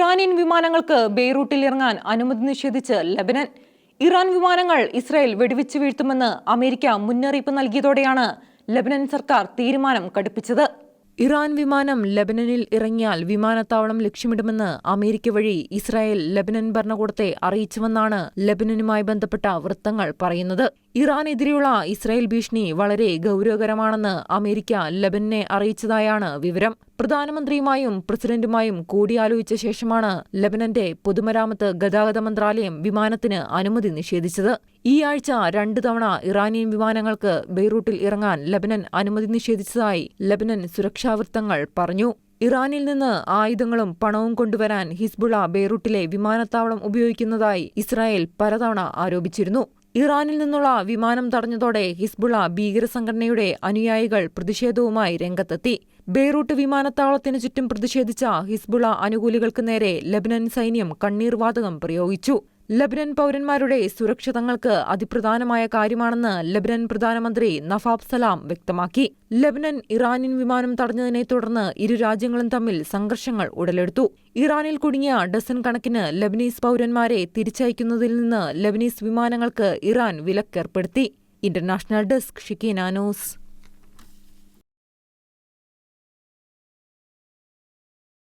Iranian വിമാനങ്ങൾക്ക് ബെയ്റൂട്ടിൽ ഇറങ്ങാൻ അനുമതി നിഷേധിച്ച് ലബനൻ. ഇറാൻ വിമാനങ്ങൾ ഇസ്രായേൽ വെടിവെച്ച് വീഴ്ത്തുമെന്ന് അമേരിക്ക മുന്നറിയിപ്പ് നൽകിയതോടെയാണ് ലബനൻ സർക്കാർ തീരുമാനം കടുപ്പിച്ചത്. ഇറാൻ വിമാനം ലബനനിൽ ഇറങ്ങിയാൽ വിമാനത്താവളം ലക്ഷ്യമിടുമെന്ന് അമേരിക്ക വഴി ഇസ്രായേൽ ലബനൻ ഭരണകൂടത്തെ അറിയിച്ചുവെന്നാണ് ലബനനുമായി ബന്ധപ്പെട്ട വൃത്തങ്ങൾ പറയുന്നത്. ഇറാനെതിരെയുള്ള ഇസ്രായേൽ ഭീഷണി വളരെ ഗൗരവകരമാണെന്ന് അമേരിക്ക ലബനനെ അറിയിച്ചതായാണ് വിവരം. പ്രധാനമന്ത്രിയുമായും പ്രസിഡന്റുമായും കൂടിയാലോചിച്ച ശേഷമാണ് ലബനന്റെ പൊതുമരാമത്ത് ഗതാഗത മന്ത്രാലയം വിമാനത്തിന് അനുമതി നിഷേധിച്ചത്. ഈ ആഴ്ച രണ്ടു തവണ ഇറാനിയൻ വിമാനങ്ങൾക്ക് ബെയ്റൂട്ടിൽ ഇറങ്ങാൻ ലബനൻ അനുമതി നിഷേധിച്ചതായി ലബനൻ സുരക്ഷാ വൃത്തങ്ങൾ പറഞ്ഞു. ഇറാനിൽ നിന്ന് ആയുധങ്ങളും പണവും കൊണ്ടുവരാൻ ഹിസ്ബുള ബെയ്റൂട്ടിലെ വിമാനത്താവളം ഉപയോഗിക്കുന്നതായി ഇസ്രായേൽ പലതവണ ആരോപിച്ചിരുന്നു. ഇറാനിൽ നിന്നുള്ള വിമാനം തടഞ്ഞതോടെ ഹിസ്ബുള ഭീകരസംഘടനയുടെ അനുയായികൾ പ്രതിഷേധവുമായി രംഗത്തെത്തി. ബെയ്റൂട്ട് വിമാനത്താവളത്തിനു ചുറ്റും പ്രതിഷേധിച്ച ഹിസ്ബുള അനുകൂലികൾക്ക് നേരെ ലബനൻ സൈന്യം കണ്ണീർവാതകം പ്രയോഗിച്ചു. ലബനൻ പൗരന്മാരുടെ സുരക്ഷ തങ്ങൾക്ക് അതിപ്രധാനമായ കാര്യമാണെന്ന് ലബനൻ പ്രധാനമന്ത്രി നഫാബ് സലാം വ്യക്തമാക്കി. ലബനൻ ഇറാനിയൻ വിമാനം തടഞ്ഞതിനെ തുടർന്ന് ഇരു രാജ്യങ്ങളും തമ്മിൽ സംഘർഷങ്ങൾ ഉടലെടുത്തു. ഇറാനിൽ കുടുങ്ങിയ ഡസൻ കണക്കിന് ലബനീസ് പൗരന്മാരെ തിരിച്ചയക്കുന്നതിൽ നിന്ന് ലബനീസ് വിമാനങ്ങൾക്ക് ഇറാൻ വിലക്കേർപ്പെടുത്തി. International desk Shikkeena news.